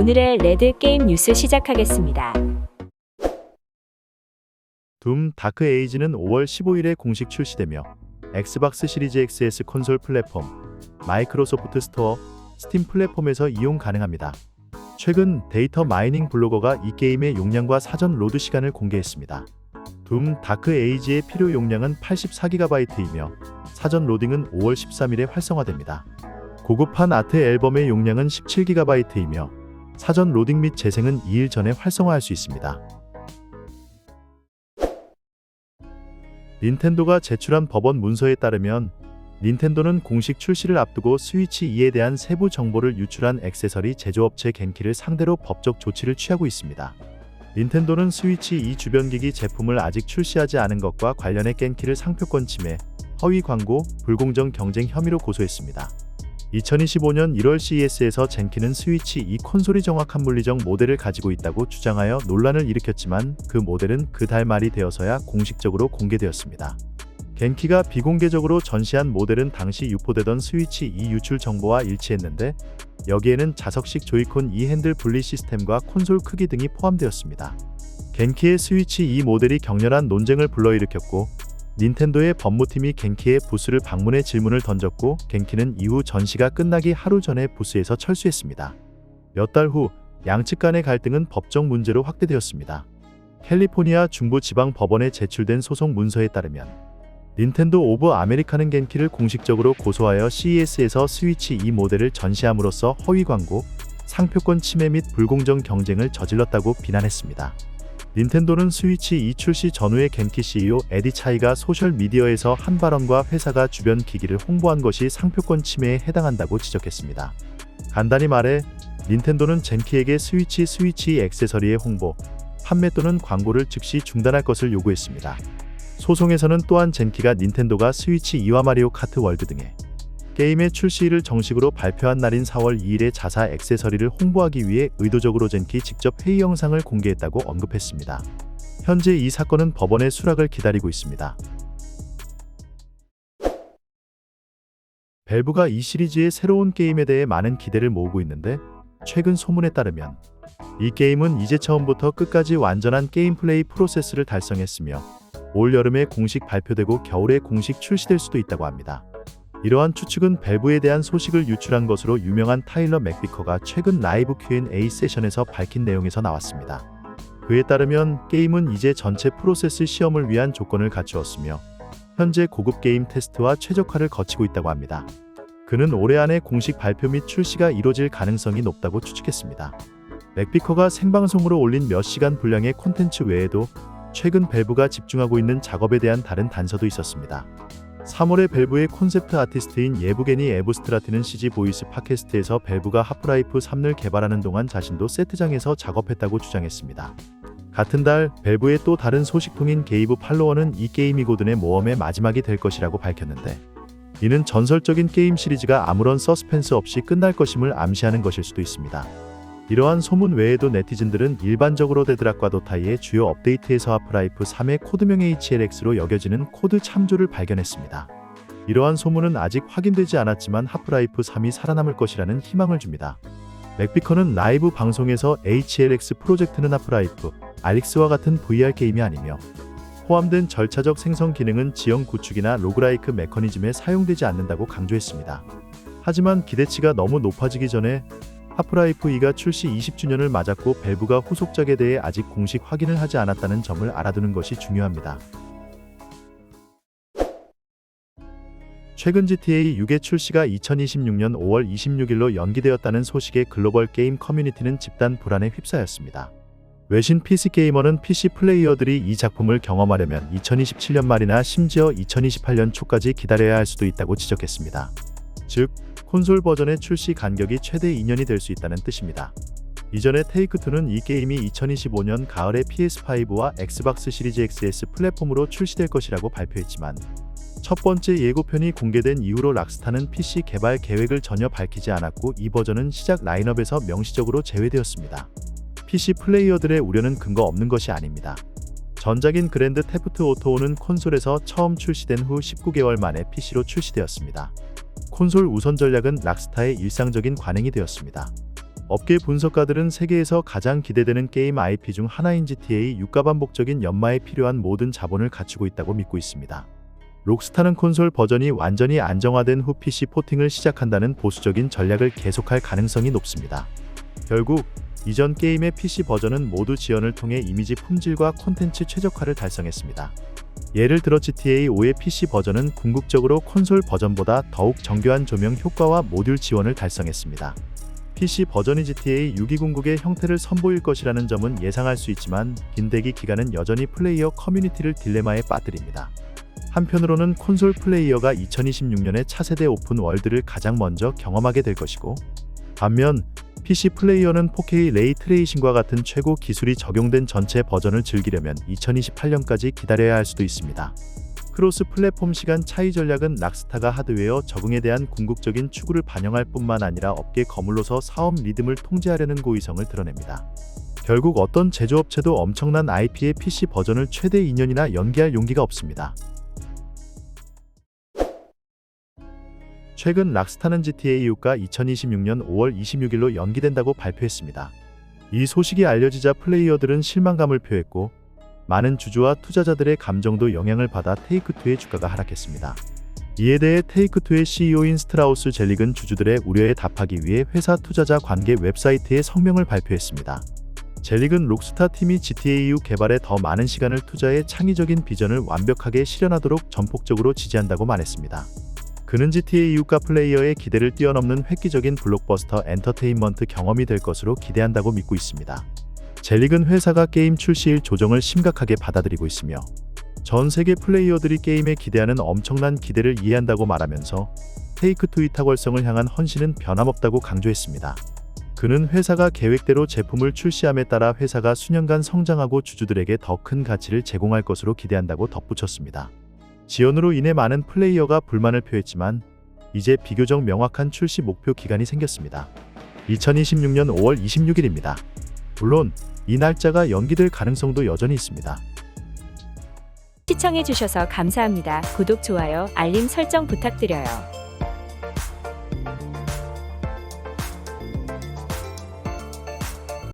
오늘의 레드 게임 뉴스 시작하겠습니다. 둠 다크 에이지는 5월 15일에 공식 출시되며 엑스박스 시리즈 XS 콘솔 플랫폼, 마이크로소프트 스토어, 스팀 플랫폼에서 이용 가능합니다. 최근 데이터 마이닝 블로거가 이 게임의 용량과 사전 로드 시간을 공개했습니다. 둠 다크 에이지의 필요 용량은 84GB이며 사전 로딩은 5월 13일에 활성화됩니다. 고급한 아트 앨범의 용량은 17GB이며 사전 로딩 및 재생은 2일 전에 활성화할 수 있습니다. 닌텐도가 제출한 법원 문서에 따르면 닌텐도는 공식 출시를 앞두고 스위치 2에 대한 세부 정보를 유출한 액세서리 제조업체 겐키를 상대로 법적 조치를 취하고 있습니다. 닌텐도는 스위치 2 주변 기기 제품을 아직 출시하지 않은 것과 관련해 겐키를 상표권 침해, 허위 광고, 불공정 경쟁 혐의로 고소했습니다. 2025년 1월 CES에서 젠키는 스위치 2 콘솔이 정확한 물리적 모델을 가지고 있다고 주장하여 논란을 일으켰지만 그 모델은 그 달 말이 되어서야 공식적으로 공개되었습니다. 겐키가 비공개적으로 전시한 모델은 당시 유포되던 스위치 2 유출 정보와 일치했는데 여기에는 자석식 조이콘 2 핸들 분리 시스템과 콘솔 크기 등이 포함되었습니다. 겐키의 스위치 2 모델이 격렬한 논쟁을 불러일으켰고 닌텐도의 법무팀이 겐키의 부스를 방문해 질문을 던졌고 겐키는 이후 전시가 끝나기 하루 전에 부스에서 철수했습니다. 몇 달 후 양측 간의 갈등은 법적 문제로 확대되었습니다. 캘리포니아 중부 지방 법원에 제출된 소송 문서에 따르면 닌텐도 오브 아메리카는 겐키를 공식적으로 고소하여 CES에서 스위치 2 모델을 전시함으로써 허위 광고, 상표권 침해 및 불공정 경쟁을 저질렀다고 비난했습니다. 닌텐도는 스위치 2 출시 전후에 겐키 CEO 에디 차이가 소셜 미디어에서 한 발언과 회사가 주변 기기를 홍보한 것이 상표권 침해에 해당한다고 지적했습니다. 간단히 말해 닌텐도는 젠키에게 스위치 스위치 액세서리의 홍보, 판매 또는 광고를 즉시 중단할 것을 요구했습니다. 소송에서는 또한 젠키가 닌텐도가 스위치 2와 마리오 카트 월드 등의 게임의 출시일을 정식으로 발표한 날인 4월 2일에 자사 액세서리를 홍보하기 위해 의도적으로 젠키 직접 회의 영상을 공개했다고 언급했습니다. 현재 이 사건은 법원의 수락을 기다리고 있습니다. 벨브가 이 시리즈의 새로운 게임에 대해 많은 기대를 모으고 있는데 최근 소문에 따르면 이 게임은 이제 처음부터 끝까지 완전한 게임 플레이 프로세스를 달성했으며 올 여름에 공식 발표되고 겨울에 공식 출시될 수도 있다고 합니다. 이러한 추측은 밸브에 대한 소식을 유출한 것으로 유명한 타일러 맥비커가 최근 라이브 Q&A 세션에서 밝힌 내용에서 나왔습니다. 그에 따르면 게임은 이제 전체 프로세스 시험을 위한 조건을 갖추었으며 현재 고급 게임 테스트와 최적화를 거치고 있다고 합니다. 그는 올해 안에 공식 발표 및 출시가 이뤄질 가능성이 높다고 추측했습니다. 맥비커가 생방송으로 올린 몇 시간 분량의 콘텐츠 외에도 최근 밸브가 집중하고 있는 작업에 대한 다른 단서도 있었습니다. 3월에 밸브의 콘셉트 아티스트인 예부게니 에브스트라티는 CG 보이스 팟캐스트에서 밸브가 하프라이프 3을 개발하는 동안 자신도 세트장에서 작업했다고 주장했습니다. 같은 달 밸브의 또 다른 소식통인 게이브 팔로워는 이 게임이 고든의 모험의 마지막이 될 것이라고 밝혔는데 이는 전설적인 게임 시리즈가 아무런 서스펜스 없이 끝날 것임을 암시하는 것일 수도 있습니다. 이러한 소문 외에도 네티즌들은 일반적으로 데드락과 도 타이의 주요 업데이트에서 하프라이프 3의 코드명 HLX로 여겨지는 코드 참조를 발견했습니다. 이러한 소문은 아직 확인되지 않았지만 하프라이프 3이 살아남을 것이라는 희망을 줍니다. 맥비커는 라이브 방송에서 HLX 프로젝트는 하프라이프, 알릭스와 같은 VR 게임이 아니며 포함된 절차적 생성 기능은 지형 구축이나 로그라이크 메커니즘에 사용되지 않는다고 강조했습니다. 하지만 기대치가 너무 높아지기 전에 하프라이프 2가 출시 20주년을 맞았고 밸브가 후속작에 대해 아직 공식 확인을 하지 않았다는 점을 알아두는 것이 중요합니다. 최근 GTA 6의 출시가 2026년 5월 26일로 연기되었다는 소식에 글로벌 게임 커뮤니티는 집단 불안에 휩싸였습니다. 외신 PC 게이머는 PC 플레이어들이 이 작품을 경험하려면 2027년 말이나 심지어 2028년 초까지 기다려야 할 수도 있다고 지적했습니다. 즉, 콘솔 버전의 출시 간격이 최대 2년이 될 수 있다는 뜻입니다. 이전에 테이크2는 이 게임이 2025년 가을에 PS5와 엑스박스 시리즈 XS 플랫폼으로 출시될 것이라고 발표했지만 첫 번째 예고편이 공개된 이후로 락스타는 PC 개발 계획을 전혀 밝히지 않았고 이 버전은 시작 라인업에서 명시적으로 제외되었습니다. PC 플레이어들의 우려는 근거 없는 것이 아닙니다. 전작인 그랜드 테프트 오토5는 콘솔에서 처음 출시된 후 19개월 만에 PC로 출시되었습니다. 콘솔 우선 전략은 락스타의 일상적인 관행이 되었습니다. 업계 분석가들은 세계에서 가장 기대되는 게임 IP 중 하나인 GTA 6가 반복적인 연마에 필요한 모든 자본을 갖추고 있다고 믿고 있습니다. 록스타는 콘솔 버전이 완전히 안정화된 후 PC 포팅을 시작한다는 보수적인 전략을 계속할 가능성이 높습니다. 결국 이전 게임의 PC 버전은 모두 지원을 통해 이미지 품질과 콘텐츠 최적화를 달성했습니다. 예를 들어 GTA 5의 PC 버전은 궁극적으로 콘솔 버전보다 더욱 정교한 조명 효과와 모듈 지원을 달성했습니다. PC 버전이 GTA 6이 궁극의 형태를 선보일 것이라는 점은 예상할 수 있지만 긴 대기 기간은 여전히 플레이어 커뮤니티를 딜레마에 빠뜨립니다. 한편으로는 콘솔 플레이어가 2026년의 차세대 오픈 월드를 가장 먼저 경험하게 될 것이고 반면 PC 플레이어는 4K 레이 트레이싱과 같은 최고 기술이 적용된 전체 버전을 즐기려면 2028년까지 기다려야 할 수도 있습니다. 크로스 플랫폼 시간 차이 전략은 락스타가 하드웨어 적응에 대한 궁극적인 추구를 반영할 뿐만 아니라 업계 거물로서 사업 리듬을 통제하려는 고의성을 드러냅니다. 결국 어떤 제조업체도 엄청난 IP의 PC 버전을 최대 2년이나 연기할 용기가 없습니다. 최근 락스타는 GTA 6가 2026년 5월 26일로 연기된다고 발표했습니다. 이 소식이 알려지자 플레이어들은 실망감을 표했고 많은 주주와 투자자들의 감정도 영향을 받아 테이크2의 주가가 하락했습니다. 이에 대해 테이크2의 CEO인 스트라우스 젤릭은 주주들의 우려에 답하기 위해 회사 투자자 관계 웹사이트에 성명을 발표했습니다. 젤릭은 록스타 팀이 GTA6 개발에 더 많은 시간을 투자해 창의적인 비전을 완벽하게 실현하도록 전폭적으로 지지한다고 말했습니다. 그는 GTA6가 플레이어의 기대를 뛰어넘는 획기적인 블록버스터 엔터테인먼트 경험이 될 것으로 기대한다고 믿고 있습니다. 젤릭은 회사가 게임 출시일 조정을 심각하게 받아들이고 있으며 전 세계 플레이어들이 게임에 기대하는 엄청난 기대를 이해한다고 말하면서 테이크2 이타걸성을 향한 헌신은 변함없다고 강조했습니다. 그는 회사가 계획대로 제품을 출시함에 따라 회사가 수년간 성장하고 주주들에게 더 큰 가치를 제공할 것으로 기대한다고 덧붙였습니다. 지연으로 인해 많은 플레이어가 불만을 표했지만 이제 비교적 명확한 출시 목표 기간이 생겼습니다. 2026년 5월 26일입니다. 물론 이 날짜가 연기될 가능성도 여전히 있습니다. 시청해주셔서 감사합니다. 구독, 좋아요, 알림 설정 부탁드려요.